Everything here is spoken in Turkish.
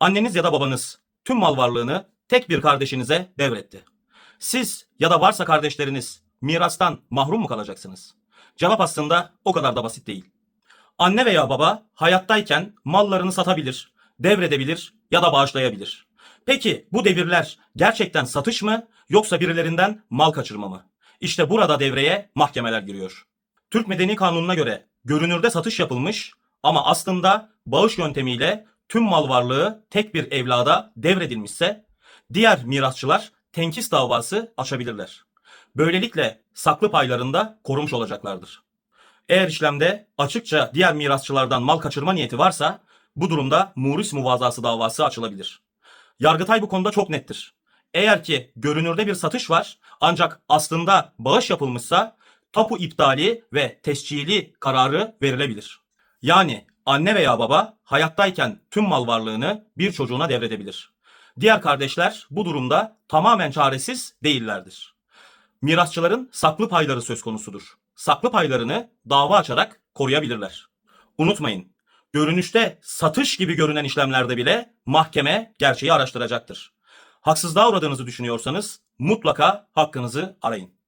Anneniz ya da babanız tüm mal varlığını tek bir kardeşinize devretti. Siz ya da varsa kardeşleriniz mirastan mahrum mu kalacaksınız? Cevap aslında o kadar da basit değil. Anne veya baba hayattayken mallarını satabilir, devredebilir ya da bağışlayabilir. Peki bu devirler gerçekten satış mı yoksa birilerinden mal kaçırma mı? İşte burada devreye mahkemeler giriyor. Türk Medeni Kanunu'na göre görünürde satış yapılmış ama aslında bağış yöntemiyle tüm mal varlığı tek bir evlada devredilmişse diğer mirasçılar tenkis davası açabilirler. Böylelikle saklı paylarında korumuş olacaklardır. Eğer işlemde açıkça diğer mirasçılardan mal kaçırma niyeti varsa bu durumda muris muvazası davası açılabilir. Yargıtay bu konuda çok nettir. Eğer ki görünürde bir satış var ancak aslında bağış yapılmışsa tapu iptali ve tescili kararı verilebilir. Yani anne veya baba hayattayken tüm mal varlığını bir çocuğuna devredebilir. Diğer kardeşler bu durumda tamamen çaresiz değillerdir. Mirasçıların saklı payları söz konusudur. Saklı paylarını dava açarak koruyabilirler. Unutmayın, görünüşte satış gibi görünen işlemlerde bile mahkeme gerçeği araştıracaktır. Haksızlığa uğradığınızı düşünüyorsanız mutlaka hakkınızı arayın.